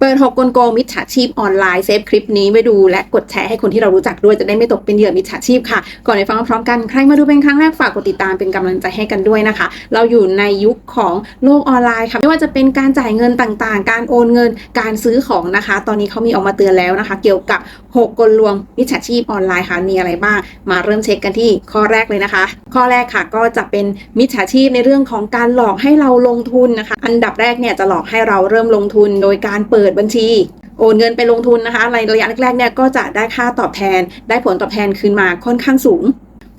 เปิด6กลโกงมิจฉาชีพออนไลน์เซฟคลิปนี้ไปดูและกดแชร์ให้คนที่เรารู้จักด้วยจะได้ไม่ตกเป็นเหยื่อมิจฉาชีพค่ะ ก่อนไปฟังพร้อมกันใครมาดูเป็นครั้งแรกฝากกดติดตามเป็นกำลังใจให้กันด้วยนะคะ เราอยู่ในยุคของโลกออนไลน์ค่ะไม่ว่าจะเป็นการจ่ายเงินต่างๆ การโอนเงินการซื้อของนะคะ ตอนนี้เขามีออกมาเตือนแล้วนะคะ เกี่ยวกับ6กลลวงมิจฉาชีพออนไลน์ค่ะมีอะไรบ้าง มาเริ่มเช็คกันที่ข้อแรกเลยนะคะ ข้อแรกค่ะก็จะเป็นมิจฉาชีพในเรื่องของการหลอกให้เราลงทุนนะคะ อันดับแรกเนี่ยจะหลอกให้เราเริ่มลงทุนโดยการเปิดิดบัญชี โอนเงินไปลงทุนนะคะในระยะแรกๆเนี่ยก็จะได้ค่าตอบแทน ได้ผลตอบแทนคืนมาค่อนข้างสูง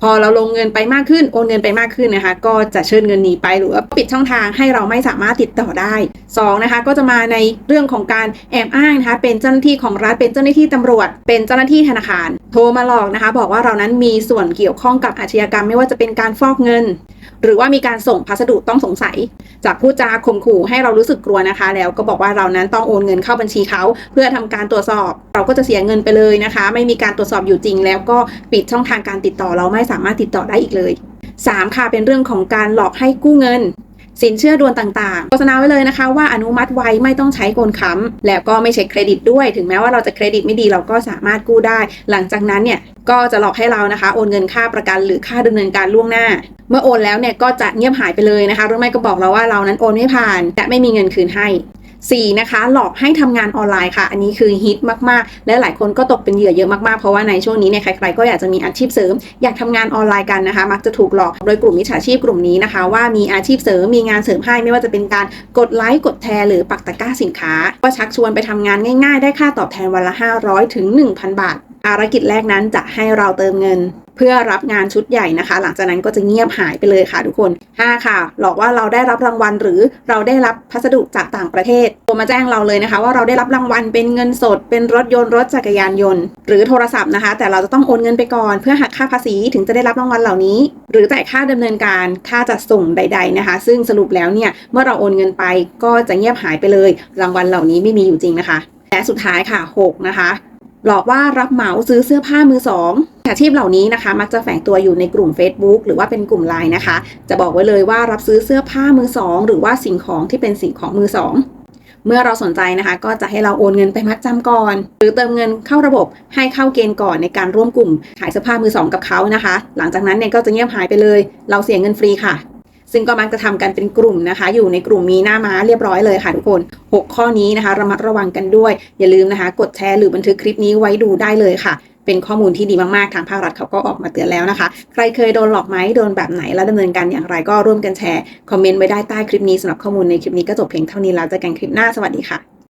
พอเราลงเงินไปมากขึ้นโอนเงินไปมากขึ้นนะคะ ก็จะเชิญเงินหนีไปหรือว่าปิดช่องทางให้เราไม่สามารถติดต่อได้สองนะคะก็จะมาในเรื่องของการแอบอ้างนะคะเป็นเจ้าหน้าที่ของรัฐเป็นเจ้าหน้าที่ตำรวจ เป็นเจ้าหน้าที่ธนาคารโทรมาหลอกนะคะ บอกว่าเรานั้นมีส่วนเกี่ยวข้องกับอาชญากรรมไม่ว่าจะเป็นการฟอกเงิน หรือว่ามีการส่งพัสดุต้องสงสัย จากผู้จาข่มขู่ให้เรารู้สึกกลัวนะคะ แล้วก็บอกว่าเรานั้นต้องโอนเงินเข้าบัญชีเขาเพื่อทำการตรวจสอบ เราก็จะเสียเงินไปเลยนะคะ ไม่มีการตรวจสอบอยู่จริง แล้วก็ปิดช่องทางการติดต่อเราไม่สามารถติดต่อได้อีกเลย 3 ค่ะเป็นเรื่องของการหลอกให้กู้เงิน สินเชื่อด่วนต่างๆ โฆษณาไว้เลยนะคะว่าอนุมัติไวไม่ต้องใช้โกนค้ำแล้วก็ไม่เช็คเครดิตด้วย ถึงแม้ว่าเราจะเครดิตไม่ดีเราก็สามารถกู้ได้ หลังจากนั้นเนี่ยก็จะหลอกให้เรานะคะโอนเงินค่าประกันหรือค่าดำเนินการล่วงหน้า เมื่อโอนแล้วเนี่ยก็จะเงียบหายไปเลยนะคะหรือไม่ก็บอกเราว่าเรานั้นโอนไม่ผ่านและไม่มีเงินคืนให้ 4นะคะหลอกให้ทำงานออนไลน์ค่ะ อันนี้คือฮิตมากๆ และหลายคนก็ตกเป็นเหยื่อเยอะมากๆ เพราะว่าในช่วงนี้เนี่ยใครๆก็อยากจะมีอาชีพเสริม อยากทำงานออนไลน์กันนะคะ มักจะถูกหลอกโดยกลุ่มมิจฉาชีพกลุ่มนี้นะคะ ว่ามีอาชีพเสริมมีงานเสริมให้ไม่ว่าจะเป็นการกดไลค์กดแชร์หรือปักตะกร้าสินค้า ก็ชักชวนไปทำงานง่ายๆ ได้ค่าตอบแทนวันละ 500 ถึง 1,000 บาทภารกิจแรกนั้นจะให้เราเติมเงิน เพื่อรับงานชุดใหญ่นะคะ หลังจากนั้นก็จะเงียบหายไปเลยค่ะทุกคน 5 ค่ะ หลอกว่าเราได้รับรางวัลหรือเราได้รับพัสดุจากต่างประเทศโทรมาแจ้งเราเลยนะคะ ว่าเราได้รับรางวัลเป็นเงินสด เป็นรถยนต์รถจักรยานยนต์ หรือโทรศัพท์นะคะ แต่เราจะต้องโอนเงินไปก่อน เพื่อหักค่าภาษีถึงจะได้รับรางวัลเหล่านี้ หรือจ่ายค่าดำเนินการค่าจัดส่งใด ๆนะคะ ซึ่งสรุปแล้วเนี่ยเมื่อเราโอนเงินไปก็จะเงียบหายไปเลย รางวัลเหล่านี้ไม่มีอยู่จริงนะคะและสุดท้ายค่ะ 6 นะคะ หลอกว่ารับเหมาซื้อเสื้อผ้ามือสอง อาชีพเหล่านี้นะคะ มักจะแฝงตัวอยู่ในกลุ่ม Facebook หรือว่าเป็นกลุ่มไลน์นะคะ จะบอกไว้เลยว่ารับซื้อเสื้อผ้ามือสองหรือว่าสิ่งของที่เป็นสิ่งของมือสองเมื่อเราสนใจนะคะ ก็จะให้เราโอนเงินไปมัดจำก่อน หรือเติมเงินเข้าระบบให้เข้าเกณฑ์ก่อนในการร่วมกลุ่ม ขายเสื้อผ้ามือสองกับเขานะคะ หลังจากนั้นเนี่ยก็จะเงียบหายไปเลย เราเสียเงินฟรีค่ะ ซึ่งก็มักจะทำกันเป็นกลุ่มนะคะ อยู่ในกลุ่มมีหน้าม้าเรียบร้อยเลยค่ะทุกคน 6 ข้อนี้นะคะ ระมัดระวังกันด้วย อย่าลืมนะคะ กดแชร์หรือบันทึกคลิปนี้ไว้ดูได้เลยค่ะ เป็นข้อมูลที่ดีมากๆ ทางภาครัฐเขาก็ออกมาเตือนแล้วนะคะ ใครเคยโดนหลอกไหมโดนแบบไหนแล้วดำเนินการอย่างไรก็ร่วมกันแชร์คอมเมนต์ไว้ได้ใต้คลิปนี้สำหรับข้อมูลในคลิปนี้ก็จบเพียงเท่านี้แล้วเจอกันคลิปหน้าสวัสดีค่ะ